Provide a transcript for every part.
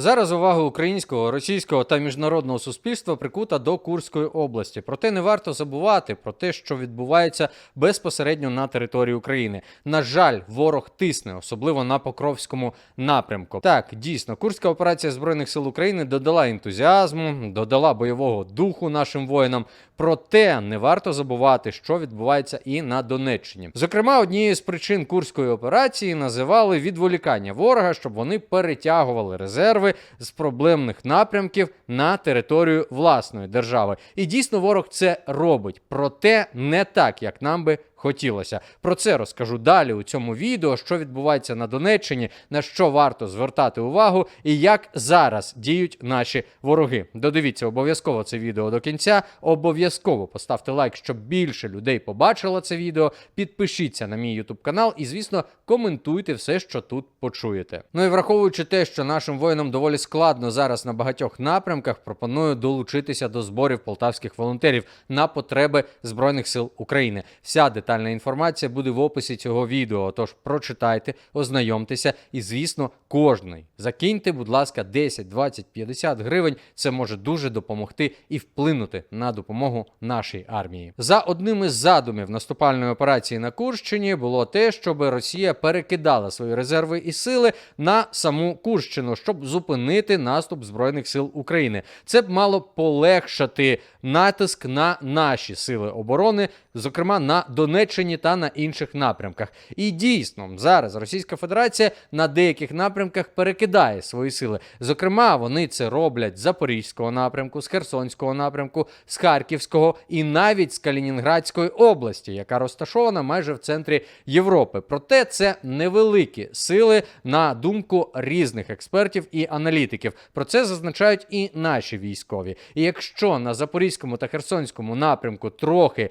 Зараз увага українського, російського та міжнародного суспільства прикута до Курської області. Проте не варто забувати про те, що відбувається безпосередньо на території України. На жаль, ворог тисне, особливо на Покровському напрямку. Так, дійсно, Курська операція збройних сил України додала ентузіазму, додала бойового духу нашим воїнам. Проте не варто забувати, що відбувається і на Донеччині. Зокрема, однією з причин курської операції називали відволікання ворога, щоб вони перетягували резерви з проблемних напрямків на територію власної держави. І дійсно ворог це робить, проте не так, як нам би хотілося. Про це розкажу далі у цьому відео, що відбувається на Донеччині, на що варто звертати увагу, і як зараз діють наші вороги. Додивіться обов'язково це відео до кінця. Обов'язково поставте лайк, щоб більше людей побачило це відео. Підпишіться на мій YouTube канал і, звісно, коментуйте все, що тут почуєте. Ну і враховуючи те, що нашим воїнам доволі складно зараз на багатьох напрямках, пропоную долучитися до зборів полтавських волонтерів на потреби Збройних сил України. Вся детальна інформація буде в описі цього відео. Тож прочитайте, ознайомтеся і, звісно, кожний закиньте, будь ласка, 10, 20, 50 гривень. Це може дуже допомогти і вплинути на допомогу нашій армії. За одним із задумів наступальної операції на Курщині було те, щоб Росія перекидала свої резерви і сили на саму Курщину, щоб зупинити наступ збройних сил України. Це б мало полегшати натиск на наші сили оборони, зокрема на Донеччині та на інших напрямках. І дійсно зараз Російська Федерація на деяких напрямках перекидає свої сили. Зокрема, вони це роблять з Запорізького напрямку, з Херсонського напрямку, з Харківського і навіть з Калінінградської області, яка розташована майже в центрі Європи. Проте це невеликі сили на думку різних експертів і аналітиків. Про це зазначають і наші військові. І якщо на Запорізькому та Херсонському напрямку трохи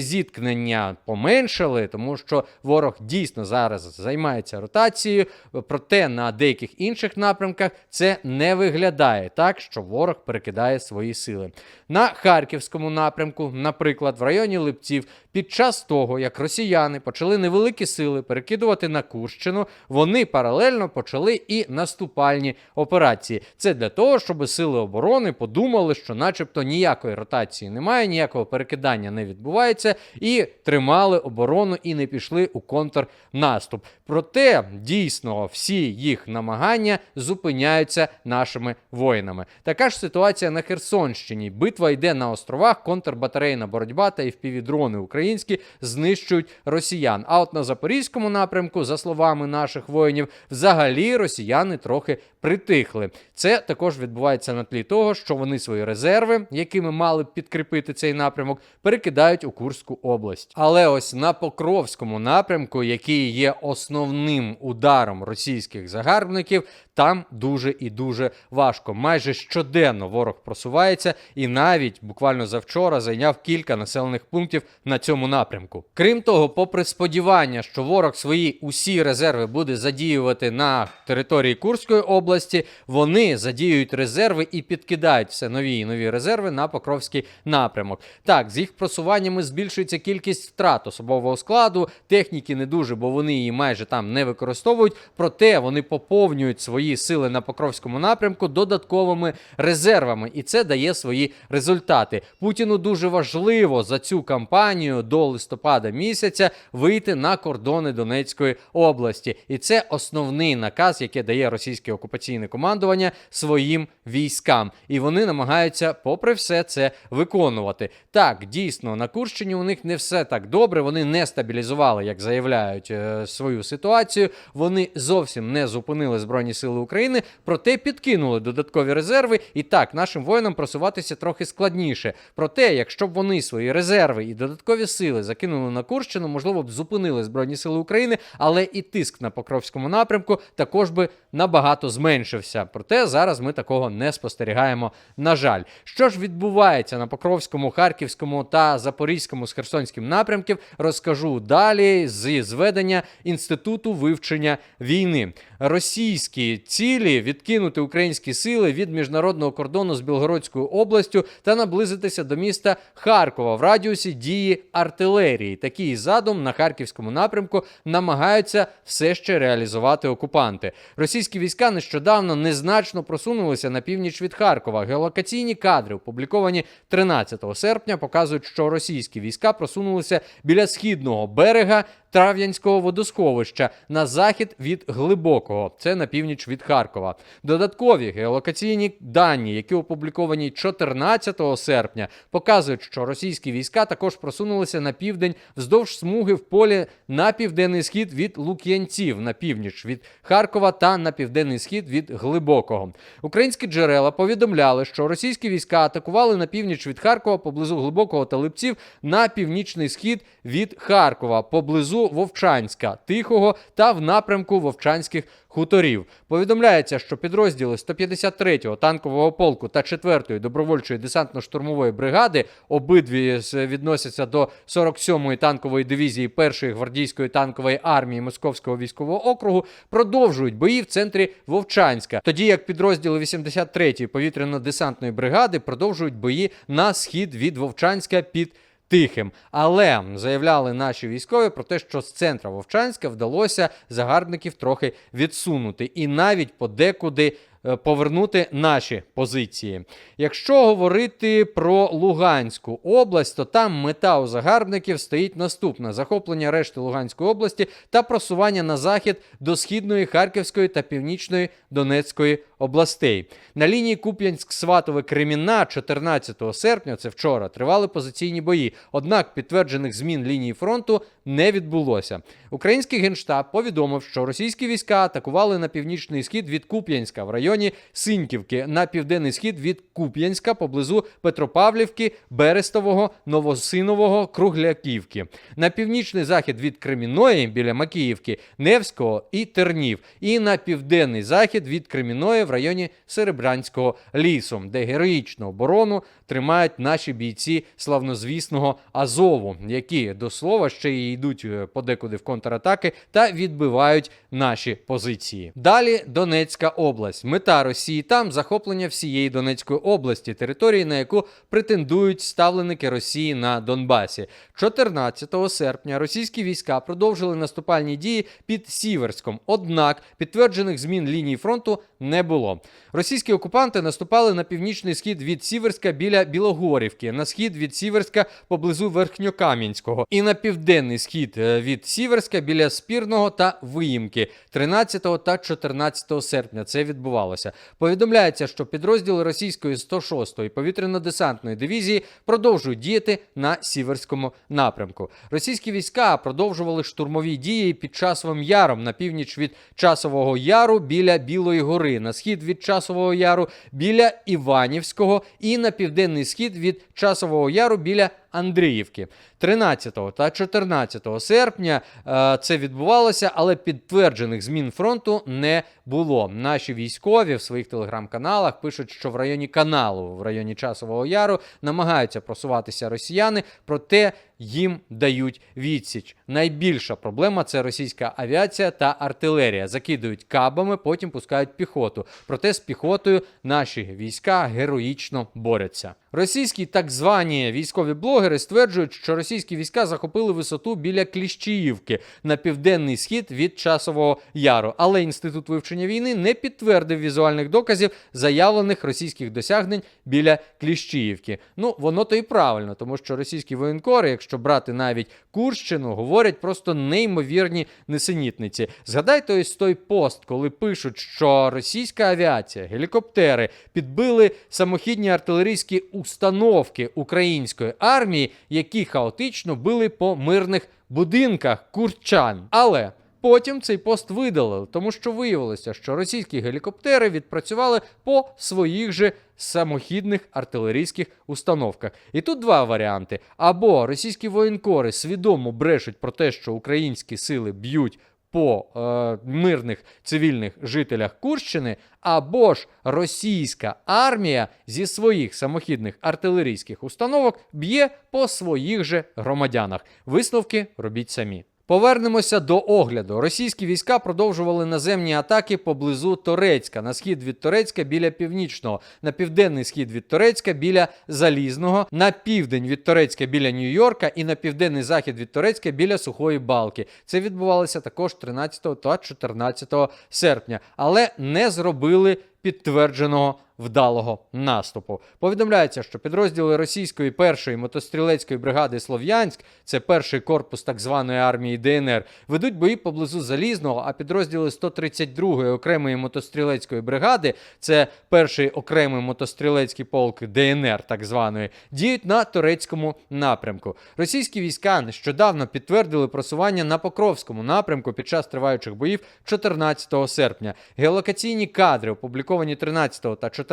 боєзіткнення поменшали, тому що ворог дійсно зараз займається ротацією, проте на деяких інших напрямках це не виглядає так, що ворог перекидає свої сили. На Харківському напрямку, наприклад, в районі Липців, під час того, як росіяни почали невеликі сили перекидувати на Курщину, вони паралельно почали і наступальні операції. Це для того, щоб сили оборони подумали, що, начебто, ніякої ротації немає, ніякого перекидання не відбувається, і тримали оборону і не пішли у контрнаступ. Проте дійсно всі їх намагання зупиняються нашими воїнами. Така ж ситуація на Херсонщині. Битва йде на островах, контрбатарейна боротьба та впівдрони українські знищують росіян. А от на запорізькому напрямку, за словами наших воїнів, взагалі росіяни трохи притихли. Це також відбувається на тлі того, що вони свої резерви, якими мали підкріпити цей напрямок, перекидають у Курську область. Але ось на Покровському напрямку, який є основним ударом російських загарбників, там дуже і дуже важко. Майже щоденно ворог просувається і навіть буквально завчора зайняв кілька населених пунктів на цьому напрямку. Крім того, попри сподівання, що ворог свої усі резерви буде задіювати на території Курської області, вони задіюють резерви і підкидають все нові і нові резерви на Покровський напрямок. Так, з їх просуваннями збільшується кількість втрат особового складу, техніки не дуже, бо вони її майже там не використовують. Проте вони поповнюють свої сили на Покровському напрямку додатковими резервами, і це дає свої результати. Путіну дуже важливо за цю кампанію до листопада місяця вийти на кордони Донецької області, і це основний наказ, який дає російське окупаційне командування своїм військам. І вони намагаються, попри все, це виконувати. Так, дійсно, на Курщині у них не все так добре. Вони не стабілізували, як заявляють, е, свою ситуацію. Вони зовсім не зупинили збройні сили України, проте підкинули додаткові резерви. І так, нашим воїнам просуватися трохи складніше. Проте, якщо б вони свої резерви і додаткові сили закинули на Курщину, можливо б зупинили збройні сили України, але і тиск на Покровському напрямку також би набагато зменшився. Проте зараз ми такого не спостерігаємо. На жаль, що ж відбувається на Покровському, Харківському та Запорізькому Запорізькому з Херсонським напрямків розкажу далі зі зведення інституту вивчення війни. Російські цілі відкинути українські сили від міжнародного кордону з Білгородською областю та наблизитися до міста Харкова в радіусі дії артилерії. Такий задум на харківському напрямку намагаються все ще реалізувати окупанти. Російські війська нещодавно незначно просунулися на північ від Харкова. Геолокаційні кадри, опубліковані 13 серпня, показують, що російські війська просунулися біля східного берега. Трав'янського водосховища на захід від глибокого, це на північ від Харкова. Додаткові геолокаційні дані, які опубліковані 14 серпня, показують, що російські війська також просунулися на південь вздовж смуги в полі на південний схід від Лук'янців, на північ від Харкова та на південний схід від глибокого. Українські джерела повідомляли, що російські війська атакували на північ від Харкова поблизу глибокого та Липців на північний схід від Харкова, поблизу Вовчанська, Тихого та в напрямку Вовчанських хуторів. Повідомляється, що підрозділи 153-го танкового полку та 4-ї добровольчої десантно-штурмової бригади обидві відносяться до 47-ї танкової дивізії 1-ї гвардійської танкової армії Московського військового округу продовжують бої в центрі Вовчанська, тоді як підрозділи 83-ї повітряно-десантної бригади продовжують бої на схід від Вовчанська під Тихим, але заявляли наші військові про те, що з центра Вовчанська вдалося загарбників трохи відсунути, і навіть подекуди повернути наші позиції. Якщо говорити про Луганську область, то там мета у загарбників стоїть наступна: захоплення решти Луганської області та просування на захід до східної Харківської та північної Донецької областей. На лінії Куп'янськ-Сватове Кремінна 14 серпня, це вчора, тривали позиційні бої. Однак підтверджених змін лінії фронту не відбулося. Український генштаб повідомив, що російські війська атакували на північний схід від Куп'янська в районі Синьківки, на південний схід від Куп'янська поблизу Петропавлівки, Берестового, Новосинового, Кругляківки, на північний захід від Креміної біля Макіївки, Невського і Тернів, і на південний захід від Креміної в районі Серебрянського лісу, де героїчну оборону тримають наші бійці славнозвісного Азову, які до слова ще й йдуть е, подекуди в контратаки та відбивають наші позиції. Далі Донецька область. Мета Росії там захоплення всієї Донецької області, території, на яку претендують ставленики Росії на Донбасі. 14 серпня російські війська продовжили наступальні дії під Сіверськом. Однак підтверджених змін лінії фронту не було. Російські окупанти наступали на північний схід від Сіверська біля Білогорівки, на схід від Сіверська поблизу Верхньокам'янського і на південний схід е, від Сіверська біля Спірного та Виїмки 13 та 14 серпня. Це відбувалося. Повідомляється, що підрозділи російської 106-ї повітряно-десантної дивізії продовжують діяти на Сіверському напрямку. Російські війська продовжували штурмові дії під часовим яром на північ від часового яру біля Білої гори, на схід від часового яру біля Іванівського і на південний схід від часового яру біля Андріївки. 13 та 14 серпня е, це відбувалося, але підтверджених змін фронту не було. Наші військові в своїх телеграм-каналах пишуть, що в районі каналу, в районі Часового Яру, намагаються просуватися росіяни, проте їм дають відсіч. Найбільша проблема це російська авіація та артилерія. Закидують кабами, потім пускають піхоту. Проте з піхотою наші війська героїчно борються. Російські так звані військові блогери стверджують, що російські війська захопили висоту біля Кліщіївки на південний схід від часового яру. Але інститут вивчення війни не підтвердив візуальних доказів заявлених російських досягнень біля Кліщіївки. Ну воно то і правильно, тому що російські воєнкори, якщо брати навіть Курщину, говорять просто неймовірні несенітниці. Згадайте ось той пост, коли пишуть, що російська авіація, гелікоптери підбили самохідні артилерійські установки української армії, які хаотично били по мирних будинках курчан. Але Потім цей пост видалили, тому що виявилося, що російські гелікоптери відпрацювали по своїх же самохідних артилерійських установках. І тут два варіанти: або російські воєнкори свідомо брешуть про те, що українські сили б'ють по е, мирних цивільних жителях Курщини, або ж російська армія зі своїх самохідних артилерійських установок б'є по своїх же громадянах. Висновки робіть самі. Повернемося до огляду. Російські війська продовжували наземні атаки поблизу Торецька, на схід від Торецька біля північного, на південний схід від Торецька біля Залізного, на південь від Торецька біля Нью-Йорка і на південний захід від Торецька біля Сухої Балки. Це відбувалося також 13 та 14 серпня, але не зробили підтвердженого вдалого наступу. Повідомляється, що підрозділи російської першої мотострілецької бригади Слов'янськ, це перший корпус так званої армії ДНР, ведуть бої поблизу Залізного, а підрозділи 132-ї окремої мотострілецької бригади, це перший окремий мотострілецький полк ДНР, так званої, діють на турецькому напрямку. Російські війська нещодавно підтвердили просування на Покровському напрямку під час триваючих боїв 14 серпня. Геолокаційні кадри, опубліковані 13 та 14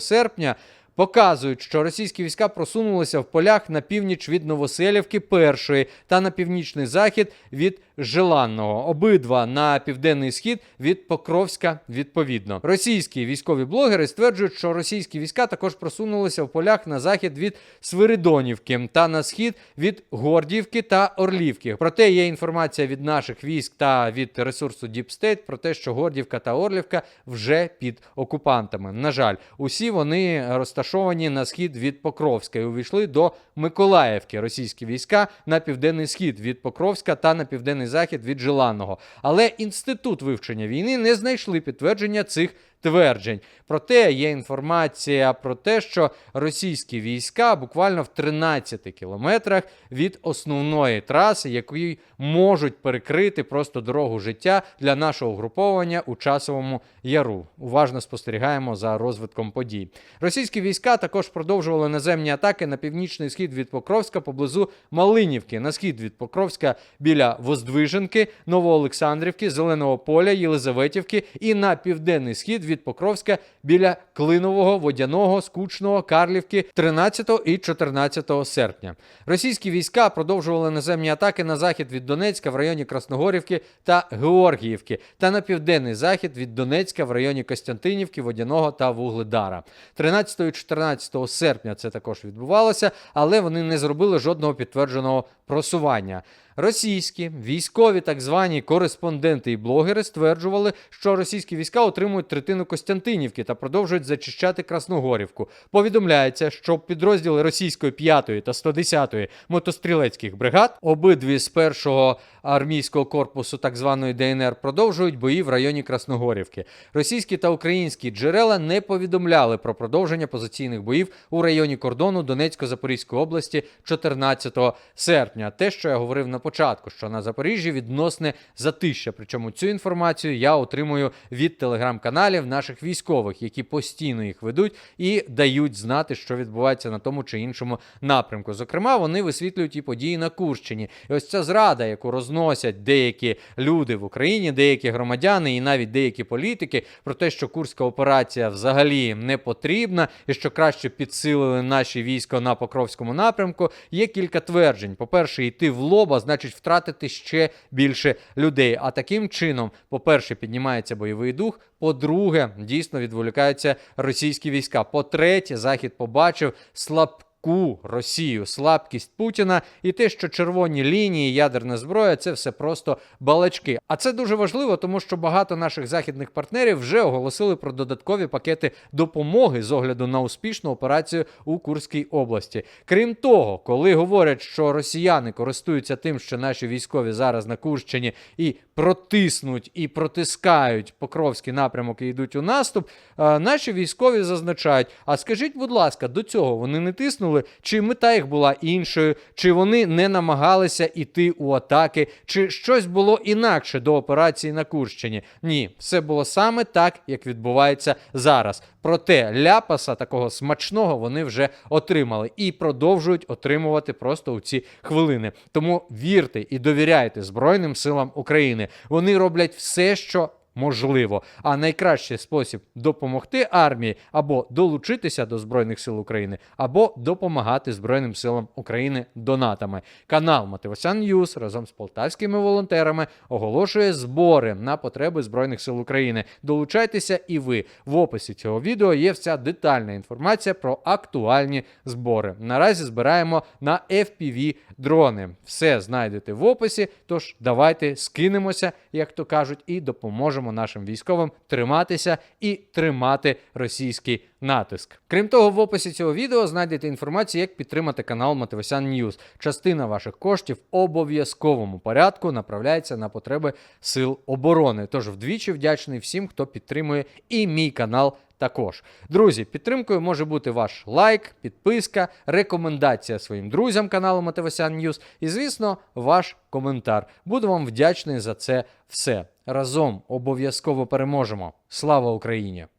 серпня, показують, що російські війська просунулися в полях на північ від Новоселівки першої та на північний захід від Желанного. Обидва на південний схід від Покровська відповідно. Російські військові блогери стверджують, що російські війська також просунулися в полях на захід від Свиридонівки та на схід від Гордіївки та Орлівки. Проте є інформація від наших військ та від ресурсу Deep State про те, що Гордіївка та Орлівка вже під окупантами. На жаль, усі вони розташовані на схід від Покровська і увійшли до Миколаївки. Російські війська на південний схід від Покровська та на південний захід від Желаного. Але інститут вивчення війни не знайшли підтвердження цих тверджень. Проте є інформація про те, що російські війська буквально в 13 кілометрах від основної траси, які можуть перекрити просто дорогу життя для нашого угруповання у часовому яру. Уважно спостерігаємо за розвитком подій. Російські війська також продовжували наземні атаки на північний схід від Покровська поблизу Малинівки, на схід від Покровська біля Воздвиженки, Новоолександрівки, Зеленого поля, Єлизаветівки і на південний схід від Покровська біля Клинового, Водяного, Скучного, Карлівки 13 і 14 серпня. Російські війська продовжували наземні атаки на захід від Донецька в районі Красногорівки та Георгіївки та на південний захід від Донецька в районі Костянтинівки, Водяного та Вугледара. 13 і 14 серпня це також відбувалося, але вони не зробили жодного підтвердженого просування. Російські військові так звані кореспонденти і блогери стверджували, що російські війська отримують третину Костянтинівки та продовжують зачищати Красногорівку. Повідомляється, що підрозділи російської 5 та 110 мотострілецьких бригад, обидві з першого армійського корпусу так званої ДНР, продовжують бої в районі Красногорівки. Російські та українські джерела не повідомляли про продовження позиційних боїв у районі кордону Донецько-Запорізької області 14 серпня. Те, що я говорив на початку, що на Запоріжжі відносне затища. Причому цю інформацію я отримую від телеграм-каналів наших військових, які постійно їх ведуть і дають знати, що відбувається на тому чи іншому напрямку. Зокрема, вони висвітлюють і події на Курщині. І ось ця зрада, яку розносять деякі люди в Україні, деякі громадяни і навіть деякі політики, про те, що Курська операція взагалі не потрібна, і що краще підсилили наші війська на Покровському напрямку. Є кілька тверджень. По-перше, йти в лоба значить втратити ще більше людей. А таким чином, по-перше, піднімається бойовий дух. По-друге, дійсно відволікаються російські війська. По-третє, захід побачив слабку Росію, слабкість Путіна і те, що червоні лінії, ядерна зброя це все просто балачки. А це дуже важливо, тому що багато наших західних партнерів вже оголосили про додаткові пакети допомоги з огляду на успішну операцію у Курській області. Крім того, коли говорять, що росіяни користуються тим, що наші військові зараз на Курщині і протиснуть і протискають Покровський напрямок і йдуть у наступ. е, Наші військові зазначають: а скажіть, будь ласка, до цього вони не тиснули, чи мета їх була іншою, чи вони не намагалися йти у атаки, чи щось було інакше до операції на Курщині? Ні, все було саме так, як відбувається зараз. Проте ляпаса такого смачного вони вже отримали і продовжують отримувати просто у ці хвилини. Тому вірте і довіряйте Збройним силам України. Вони роблять все, що можливо. А найкращий спосіб допомогти армії або долучитися до Збройних сил України, або допомагати Збройним силам України донатами. Канал Мотивасян Ньюс разом з полтавськими волонтерами оголошує збори на потреби Збройних сил України. Долучайтеся і ви. В описі цього відео є вся детальна інформація про актуальні збори. Наразі збираємо на FPV дрони. Все знайдете в описі. Тож давайте скинемося, як то кажуть, і допоможемо нашим військовим триматися і тримати російський натиск. Крім того, в описі цього відео знайдете інформацію, як підтримати канал Мотивасян Ньюс. Частина ваших коштів в обов'язковому порядку направляється на потреби сил оборони. Тож вдвічі вдячний всім, хто підтримує і мій канал. Також, друзі, підтримкою може бути ваш лайк, підписка, рекомендація своїм друзям каналу Матевосян Ньюс і, звісно, ваш коментар. Буду вам вдячний за це все. Разом обов'язково переможемо. Слава Україні!